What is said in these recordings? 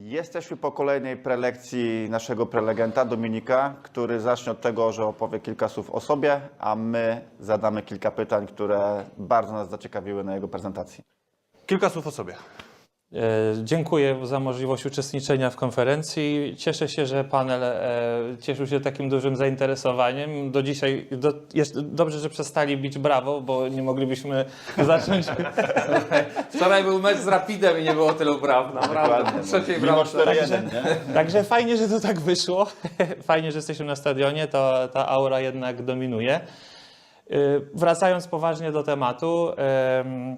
Jesteśmy po kolejnej prelekcji naszego prelegenta Dominika, który zacznie od tego, że opowie kilka słów o sobie, a my zadamy kilka pytań, które bardzo nas zaciekawiły na jego prezentacji. Kilka słów o sobie. E, Dziękuję za możliwość uczestniczenia w konferencji. Cieszę się, że panel e, cieszył się takim dużym zainteresowaniem. Do dzisiaj do, jest, dobrze, że przestali bić brawo, bo nie moglibyśmy zacząć. Wczoraj był mecz z Rapidem i nie było tylu braw, naprawdę. Dokładnie. Po trzeciej. 4-1, nie? Także fajnie, że to tak wyszło. Fajnie, że jesteśmy na stadionie, to ta aura jednak dominuje. Y, Wracając poważnie do tematu, em,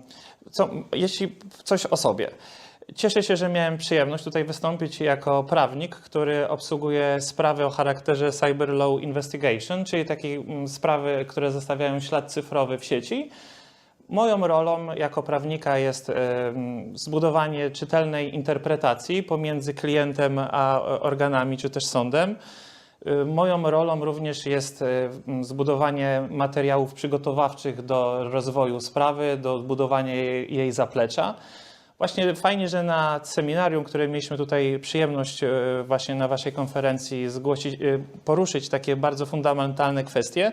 co, jeśli coś o sobie. Cieszę się, że miałem przyjemność tutaj wystąpić jako prawnik, który obsługuje sprawy o charakterze Cyber Law Investigation, czyli takie mm, sprawy, które zostawiają ślad cyfrowy w sieci. Moją rolą jako prawnika jest zbudowanie czytelnej interpretacji pomiędzy klientem a organami czy też sądem. Y, Moją rolą również jest m, zbudowanie materiałów przygotowawczych do rozwoju sprawy, do budowania jej zaplecza. Właśnie fajnie, że na seminarium, które mieliśmy tutaj przyjemność y, właśnie na Waszej konferencji zgłosić, y, poruszyć takie bardzo fundamentalne kwestie,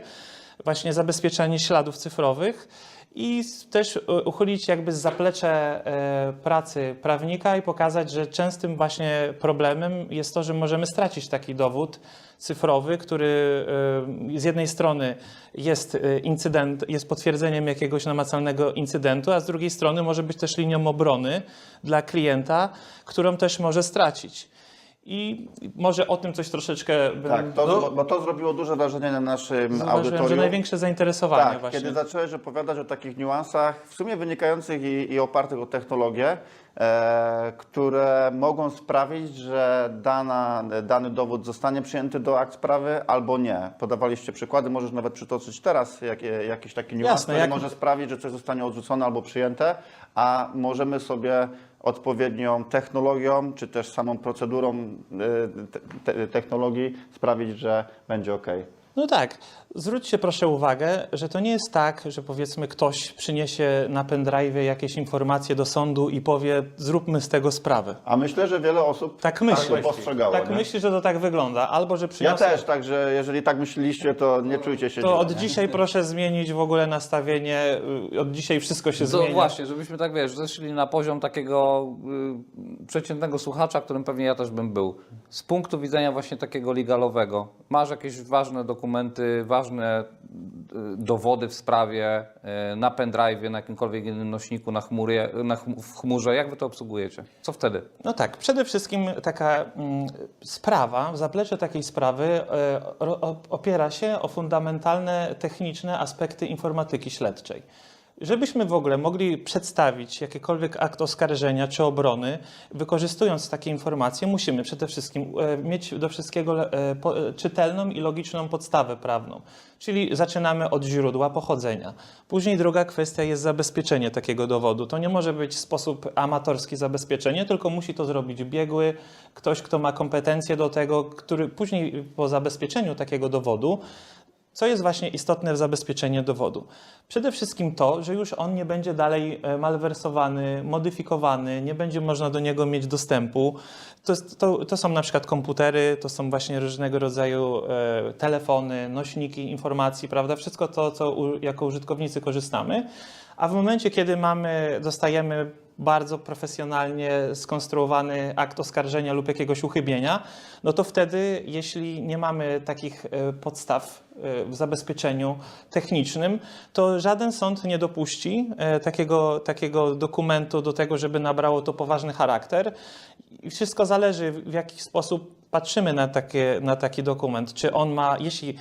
właśnie zabezpieczanie śladów cyfrowych i też e, uchylić jakby z zaplecze e, pracy prawnika i pokazać, że częstym właśnie problemem jest to, że możemy stracić taki dowód cyfrowy, który e, z jednej strony jest incydent, jest potwierdzeniem jakiegoś namacalnego incydentu, a z drugiej strony może być też linią obrony dla klienta, którą też może stracić. I może o tym coś troszeczkę Tak, to, no, bo, to zrobiło duże wrażenie na naszym zauważyłem, że audytorium. największe zainteresowanie Tak, właśnie. kiedy zacząłeś opowiadać o takich niuansach, w sumie wynikających i, i opartych o technologię, e, które mogą sprawić, że dana, dany dowód zostanie przyjęty do akt sprawy albo nie. Podawaliście przykłady, możesz nawet przytoczyć teraz jakie, jakiś taki niuans, Jasne, który jak- może sprawić, że coś zostanie odrzucone albo przyjęte, a możemy sobie odpowiednią technologią, czy też samą procedurą te, technologii sprawić, że będzie ok. No tak. Zwróćcie proszę uwagę, że to nie jest tak, że powiedzmy ktoś przyniesie na pendrive jakieś informacje do sądu i powie zróbmy z tego sprawę. A myślę, że wiele osób Tak myśli. to postrzegało. Tak nie? myśli, że to tak wygląda. Albo, że Ja przyniosę... też, także jeżeli tak myśleliście, to nie czujcie się To od dzisiaj proszę zmienić w ogóle nastawienie. y, Od dzisiaj wszystko się To zmienia. właśnie, żebyśmy tak wiesz, zeszli na poziom takiego y, przeciętnego słuchacza, którym pewnie ja też bym był. Z punktu widzenia właśnie takiego legalowego. Masz jakieś ważne dokumenty, ważne y, dowody w sprawie y, na pendrive, na jakimkolwiek innym nośniku, na, chmurie, na w chmurze. Jak wy to obsługujecie? Co wtedy? No tak, przede wszystkim taka mm, sprawa, zaplecze takiej sprawy op- opiera się o fundamentalne techniczne aspekty informatyki śledczej. Żebyśmy w ogóle mogli przedstawić jakikolwiek akt oskarżenia czy obrony, wykorzystując takie informacje, musimy przede wszystkim e, mieć do wszystkiego e, e, czytelną i logiczną podstawę prawną. Czyli zaczynamy od źródła pochodzenia. Później druga kwestia jest zabezpieczenie takiego dowodu. To nie może być sposób amatorski zabezpieczenie, tylko musi to zrobić biegły, ktoś, kto ma kompetencje do tego, który później po zabezpieczeniu takiego dowodu co jest właśnie istotne w zabezpieczeniu dowodu? Przede wszystkim to, że już on nie będzie dalej e, malwersowany, modyfikowany, nie będzie można do niego mieć dostępu. To, to, to są na przykład komputery, to są właśnie różnego rodzaju e, telefony, nośniki informacji, prawda? Wszystko to, co u, jako użytkownicy korzystamy. A w momencie, kiedy mamy, dostajemy bardzo profesjonalnie skonstruowany akt oskarżenia lub jakiegoś uchybienia, no to wtedy, jeśli nie mamy takich e, podstaw e, w zabezpieczeniu technicznym, to żaden sąd nie dopuści e, takiego, takiego dokumentu do tego, żeby nabrało to poważny charakter. I wszystko zależy, w jaki sposób patrzymy na, takie, na taki dokument. Czy on ma, jeśli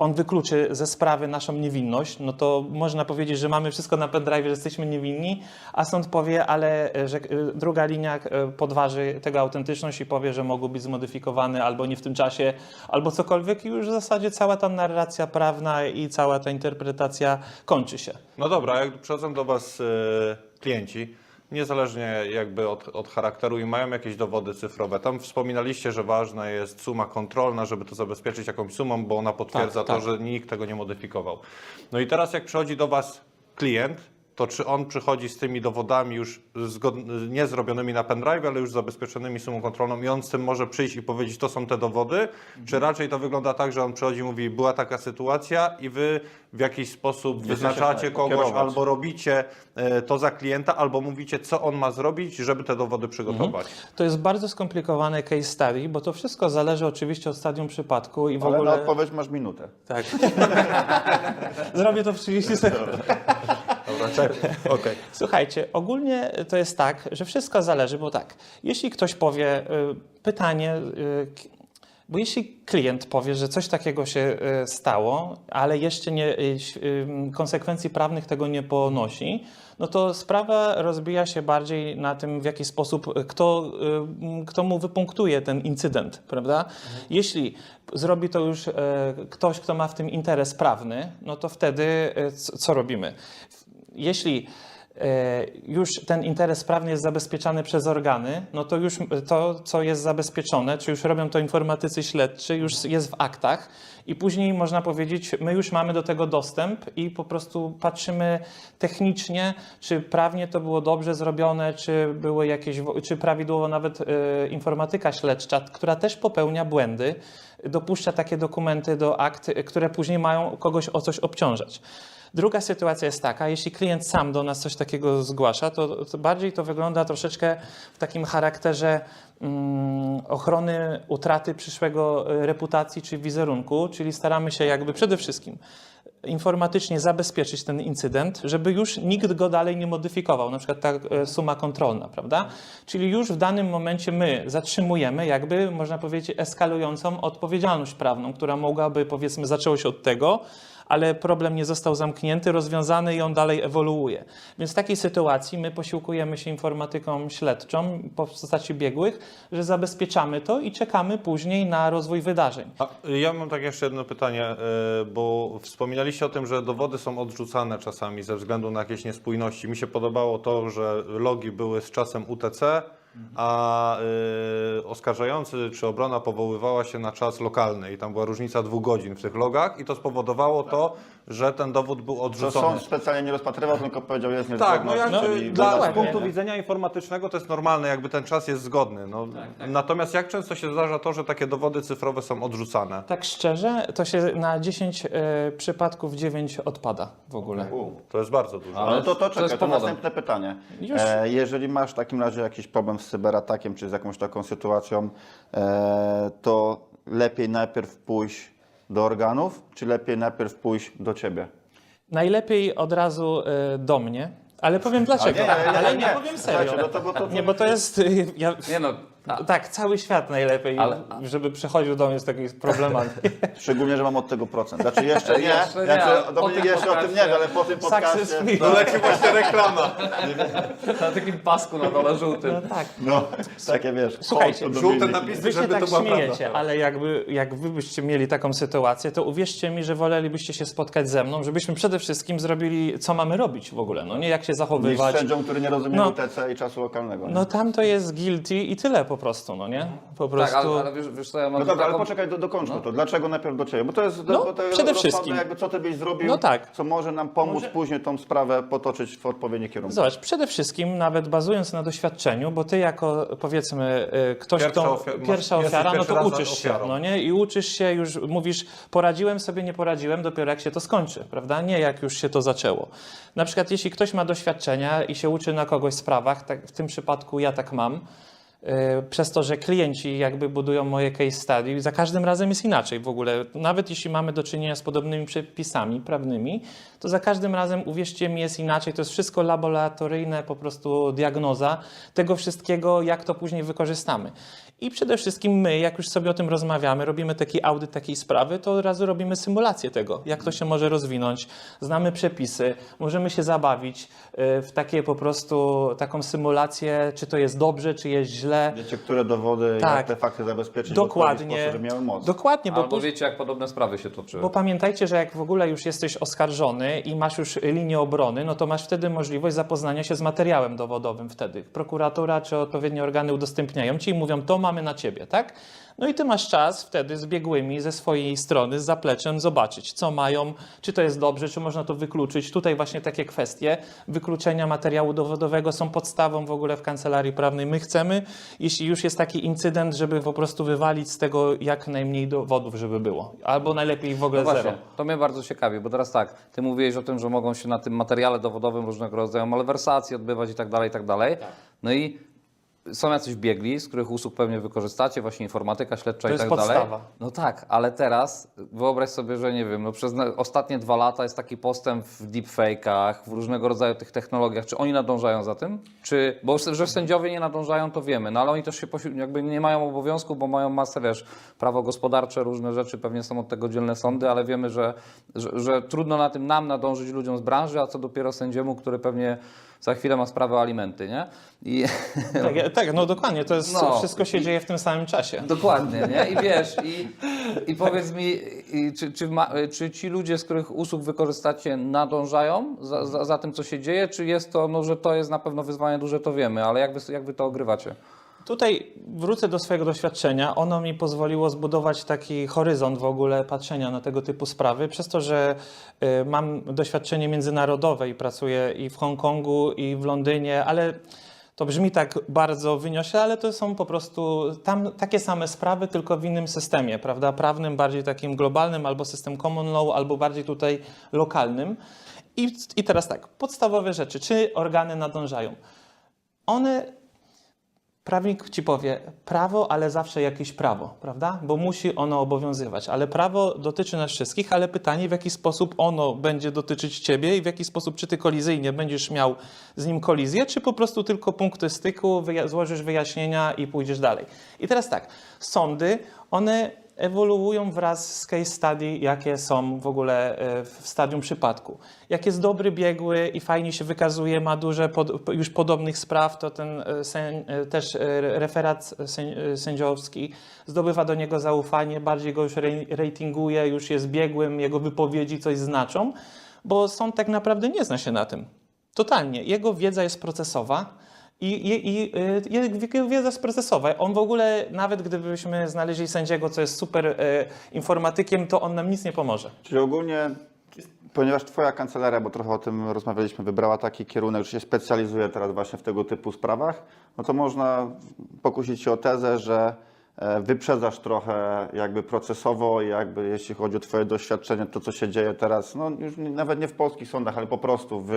on wykluczy ze sprawy naszą niewinność, no to można powiedzieć, że mamy wszystko na pendrive, że jesteśmy niewinni, a sąd powie, ale e, że e, druga linia e, podważy tego autentyczność i powie, że mogą być zmodyfikowane albo nie w tym czasie, albo cokolwiek i już w zasadzie cała ta narracja prawna i cała ta interpretacja kończy się. No dobra, jak przychodzą do Was klienci, niezależnie jakby od, od charakteru i mają jakieś dowody cyfrowe. Tam wspominaliście, że ważna jest suma kontrolna, żeby to zabezpieczyć jakąś sumą, bo ona potwierdza Tak, to, tak. że nikt tego nie modyfikował. No i teraz jak przychodzi do Was klient to czy on przychodzi z tymi dowodami już nie zrobionymi na pendrive, ale już zabezpieczonymi sumą kontrolną i on z tym może przyjść i powiedzieć, to są te dowody? Czy raczej to wygląda tak, że on przychodzi i mówi, była taka sytuacja i wy w jakiś sposób wyznaczacie się kogoś kierować. albo robicie e, to za klienta, albo mówicie, co on ma zrobić, żeby te dowody przygotować? To jest bardzo skomplikowane case study, bo to wszystko zależy oczywiście od stadium przypadku i w Ale na ogóle... odpowiedź masz minutę. Tak. Zrobię to w 30 sekund. Okej. Słuchajcie, ogólnie to jest tak, że wszystko zależy, bo tak, jeśli ktoś powie y, pytanie, y, bo jeśli klient powie, że coś takiego się y, stało, ale jeszcze nie, y, y, konsekwencji prawnych tego nie ponosi, no to sprawa rozbija się bardziej na tym, w jaki sposób kto, kto mu wypunktuje ten incydent, prawda? Jeśli zrobi to już ktoś, kto ma w tym interes prawny, no to wtedy co, co robimy? Jeśli e, już ten interes prawny jest zabezpieczany przez organy, no to już to, co jest zabezpieczone, czy już robią to informatycy śledczy, już jest w aktach i później można powiedzieć, my już mamy do tego dostęp i po prostu patrzymy technicznie, czy prawnie to było dobrze zrobione, czy były jakieś, czy prawidłowo nawet e, informatyka śledcza, która też popełnia błędy, dopuszcza takie dokumenty do akt, które później mają kogoś o coś obciążać. Druga sytuacja jest taka, jeśli klient sam do nas coś takiego zgłasza, to, to bardziej to wygląda troszeczkę w takim charakterze mm, ochrony utraty przyszłego e, reputacji czy wizerunku, czyli staramy się jakby przede wszystkim informatycznie zabezpieczyć ten incydent, żeby już nikt go dalej nie modyfikował, na przykład ta e, suma kontrolna, prawda? Czyli już w danym momencie my zatrzymujemy jakby, można powiedzieć, eskalującą odpowiedzialność prawną, która mogłaby, powiedzmy, zaczęło się od tego, ale problem nie został zamknięty, rozwiązany i on dalej ewoluuje. Więc w takiej sytuacji my posiłkujemy się informatyką śledczą w postaci biegłych, że zabezpieczamy to i czekamy później na rozwój wydarzeń. A ja mam tak jeszcze jedno pytanie, e, bo wspominaliście o tym, że dowody są odrzucane czasami ze względu na jakieś niespójności. Mi się podobało to, że logi były z czasem UTC, a e, oskarżający czy obrona powoływała się na czas lokalny i tam była różnica dwóch godzin w tych logach i to spowodowało to, że ten dowód był To odrzucony. sąd specjalnie nie rozpatrywał, tylko powiedział, jest Tak, no niezgodność. jakby i dla, z dokładnie, punktu nie? widzenia informatycznego to jest normalne, jakby ten czas jest zgodny. No, Natomiast jak często się zdarza to, że takie dowody cyfrowe są odrzucane? Tak szczerze, to się na 10 e, przypadków 9 odpada w ogóle. To jest bardzo dużo. Ale Ale to, to co czekaj, jest to powodem? następne pytanie. Już. E, jeżeli masz w takim razie jakiś problem z cyberatakiem, czy z jakąś taką sytuacją, e, to lepiej najpierw pójść do organów, czy lepiej najpierw pójść do ciebie? Najlepiej od razu e, do mnie, ale powiem dlaczego. nie, nie, nie, ale nie. nie powiem serio. Słuchajcie, no to- bo to- Nie, bo to jest. e, Ja, Nie no, a, tak, cały świat najlepiej, Ale- żeby przychodził do mnie z takimi problemami. Szczególnie, że mam od tego procent. Znaczy jeszcze nie, Jeszcze nie, znaczy, ale po Dominik tym jeszcze o tym nie wie, ale po tym Success free. No leci właśnie reklama. na takim pasku na dole żółtym. No tak. No, takie wiesz. Słuchajcie, żółte napisy. Wy się żeby tak to była śmiejecie, prawda. ale jakby, jak wy byście mieli taką sytuację, to uwierzcie mi, że wolelibyście się spotkać ze mną, żebyśmy przede wszystkim zrobili, co mamy robić w ogóle, no nie jak się Niż zachowywać. sędzią, który nie rozumie No. UTC i czasu lokalnego. nie? No tam to jest guilty i tyle po prostu, no nie? Po Tak, prostu... ale, ale wiesz, wiesz co, ja mam No dobra, ale taką... poczekaj, do, dokończmy to. Dlaczego najpierw do Ciebie? Bo to jest, No, bo to jest przede rozsądne, wszystkim. jakby co Ty byś zrobił, No tak. co może nam pomóc później tą sprawę potoczyć w odpowiedni kierunku. Zobacz, przede wszystkim nawet bazując na doświadczeniu, bo ty jako powiedzmy y, ktoś, Pierwsza kto ofiar- pierwsza jesteś ofiara, no pierwszy to raz uczysz się, ofiarą. no nie? I uczysz się, już mówisz, poradziłem sobie, nie poradziłem, dopiero jak się to skończy, prawda? Nie jak już się to zaczęło. Na przykład jeśli ktoś ma doświadczenia i się uczy na kogoś sprawach, tak, w tym przypadku ja tak mam, przez to, że klienci jakby budują moje case study, za każdym razem jest inaczej w ogóle. Nawet jeśli mamy do czynienia z podobnymi przepisami prawnymi, to za każdym razem, uwierzcie mi, jest inaczej. To jest wszystko laboratoryjne, po prostu diagnoza tego wszystkiego, jak to później wykorzystamy. I przede wszystkim my, jak już sobie o tym rozmawiamy, robimy taki audyt takiej sprawy, to od razu robimy symulację tego, jak to się może rozwinąć. Znamy przepisy, możemy się zabawić y, w takie po prostu taką symulację, czy to jest dobrze, czy jest źle, źle. Wiecie, które dowody, Tak. jak te fakty zabezpieczyć w odpowiedni Dokładnie. sposób, miały moc. Dokładnie, bo Albo później- wiecie, jak podobne sprawy się toczyły. Bo pamiętajcie, że jak w ogóle już jesteś oskarżony i masz już linię obrony, no to masz wtedy możliwość zapoznania się z materiałem dowodowym wtedy. Prokuratura czy odpowiednie organy udostępniają ci i mówią, to mamy na ciebie, tak? No i ty masz czas wtedy z biegłymi ze swojej strony, z zapleczem zobaczyć, co mają, czy to jest dobrze, czy można to wykluczyć. Tutaj właśnie takie kwestie wykluczenia materiału dowodowego są podstawą w ogóle w kancelarii prawnej. My chcemy, jeśli już jest taki incydent, żeby po prostu wywalić z tego jak najmniej dowodów, żeby było. Albo najlepiej w ogóle No właśnie, zero. to mnie bardzo ciekawi, bo teraz tak, ty mówiłeś o tym, że mogą się na tym materiale dowodowym różnego rodzaju malwersacje odbywać i tak dalej, i tak dalej. No i są jacyś biegli, z których usług pewnie wykorzystacie, właśnie informatyka śledcza To i tak dalej. podstawa. No tak, ale teraz wyobraź sobie, że nie wiem, no przez ostatnie dwa lata jest taki postęp w deepfake'ach, w różnego rodzaju tych technologiach. Czy oni nadążają za tym? Czy, bo że sędziowie nie nadążają, to wiemy, no ale oni też się jakby nie mają obowiązku, bo mają masę, wiesz, prawo gospodarcze, różne rzeczy, pewnie są od tego dzielne sądy, ale wiemy, że, że, że trudno na tym nam nadążyć ludziom z branży, a co dopiero sędziemu, który pewnie za chwilę ma sprawę alimenty, nie? I Tak, tak, no dokładnie, to jest, No. wszystko się dzieje w tym samym czasie. Dokładnie, nie? I wiesz, i, i powiedz mi, i czy, czy, ma, czy ci ludzie, z których usług wykorzystacie, nadążają za, za, za tym, co się dzieje, czy jest to, no, że to jest na pewno wyzwanie duże, to wiemy, ale jak wy, jak wy to ogrywacie? Tutaj wrócę do swojego doświadczenia. Ono mi pozwoliło zbudować taki horyzont w ogóle patrzenia na tego typu sprawy, przez to, że y, mam doświadczenie międzynarodowe i pracuję i w Hongkongu, i w Londynie, ale to brzmi tak bardzo wyniośle, ale to są po prostu tam takie same sprawy, tylko w innym systemie, prawda? Prawnym, bardziej takim globalnym, albo system common law, albo bardziej tutaj lokalnym. I, I teraz tak, podstawowe rzeczy. Czy organy nadążają? One Prawnik ci powie prawo, ale zawsze jakieś prawo, prawda? Bo musi ono obowiązywać. Ale prawo dotyczy nas wszystkich, ale pytanie, w jaki sposób ono będzie dotyczyć ciebie i w jaki sposób, czy ty kolizyjnie będziesz miał z nim kolizję, czy po prostu tylko punkty styku, wyja- złożysz wyjaśnienia i pójdziesz dalej. I teraz tak, sądy, one ewoluują wraz z case study, jakie są w ogóle e, w stadium przypadku. Jak jest dobry biegły i fajnie się wykazuje, ma dużo pod, już podobnych spraw, to ten e, sęd, e, też referat sęd, sędziowski zdobywa do niego zaufanie, bardziej go już ratinguje, już jest biegłym, jego wypowiedzi coś znaczą, bo sąd tak naprawdę nie zna się na tym. Totalnie. Jego wiedza jest procesowa. I, i, i y, wiedza. On w ogóle, nawet gdybyśmy znaleźli sędziego, co jest super y, informatykiem, to on nam nic nie pomoże. Czyli ogólnie, ponieważ Twoja kancelaria, bo trochę o tym rozmawialiśmy, wybrała taki kierunek, że się specjalizuje teraz właśnie w tego typu sprawach, no to można pokusić się o tezę, że e, wyprzedzasz trochę jakby procesowo, jakby jeśli chodzi o Twoje doświadczenie, to co się dzieje teraz, no już nawet nie w polskich sądach, ale po prostu w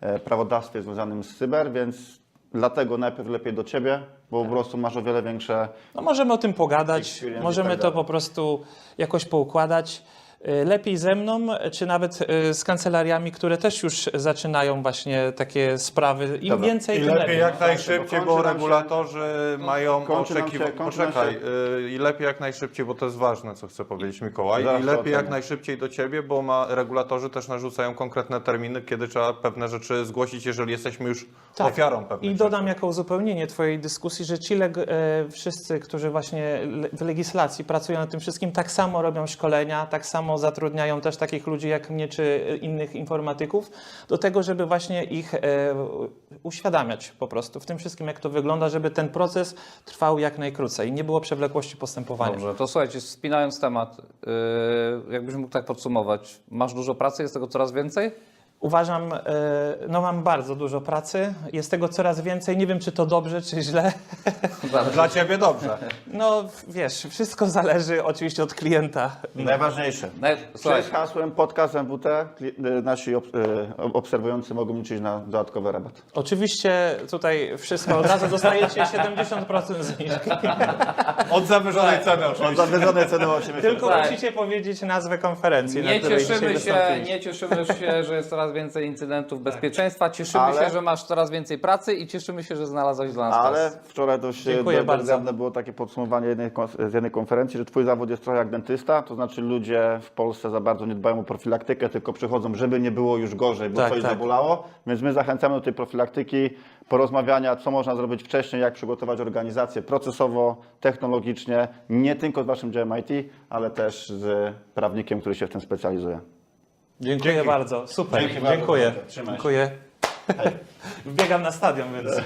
e, prawodawstwie związanym z cyber, więc dlatego najpierw lepiej do Ciebie, bo po prostu masz o wiele większe No możemy o tym pogadać, możemy tak to po prostu jakoś poukładać. Y, Lepiej ze mną, czy nawet y, z kancelariami, które też już zaczynają właśnie takie sprawy. Im Dobra. więcej, I tym lepiej lepiej. jak bo najszybciej, kończy bo nam się- regulatorzy mają kończy nam się- oczekiwania. kończy nam Poczekaj, y, i lepiej jak najszybciej, bo to jest ważne, co chce powiedzieć Mikołaj. Zaraz I to lepiej jak najszybciej do ciebie, bo ma, regulatorzy też narzucają konkretne terminy, kiedy trzeba pewne rzeczy zgłosić, jeżeli jesteśmy już ofiarą pewnych Tak. I dodam rzeczy. jako uzupełnienie Twojej dyskusji, że ci leg- e, wszyscy, którzy właśnie le- w legislacji pracują nad tym wszystkim, tak samo robią szkolenia, tak samo zatrudniają też takich ludzi jak mnie czy e, innych informatyków, do tego, żeby właśnie ich e, uświadamiać po prostu w tym wszystkim, jak to wygląda, żeby ten proces trwał jak najkrócej, nie było przewlekłości postępowania. Dobrze, to słuchajcie, spinając temat, yy, jakbyś mógł tak podsumować, masz dużo pracy, jest tego coraz więcej? Uważam, e, no mam bardzo dużo pracy, jest tego coraz więcej, nie wiem czy to dobrze, czy źle. Dla ciebie dobrze. No wiesz, wszystko zależy oczywiście od klienta. najważniejsze. No, słuchaj, Przez hasłem podcast MWT y, nasi ob- y, obserwujący mogą liczyć na dodatkowy rabat. Oczywiście tutaj wszystko od razu dostajecie 70% zniżki. Od zawyżonej ceny Od oczywiście. zawyżonej ceny 80. Tylko Tak. musicie powiedzieć nazwę konferencji, na nie której cieszymy się, nie cieszymy się, że jest coraz coraz więcej incydentów bezpieczeństwa. Cieszymy Ale- się, że masz coraz więcej pracy i cieszymy się, że znalazłeś dla nas Ale czas. wczoraj dość Dziękuję do- bardzo. dogłębne było takie podsumowanie jednej, kon- z jednej konferencji, że twój zawód jest trochę jak dentysta, to znaczy ludzie w Polsce za bardzo nie dbają o profilaktykę, tylko przychodzą, żeby nie było już gorzej, bo Tak, coś tak. zabolało, więc my zachęcamy do tej profilaktyki, porozmawiania, co można zrobić wcześniej, jak przygotować organizację procesowo, technologicznie, nie tylko z waszym działem IT, ale też z prawnikiem, który się w tym specjalizuje. Dziękuję bardzo. Super. Dzięki bardzo. Dziękuję. Trzymaj się. Dziękuję. Wbiegam na stadion, więc.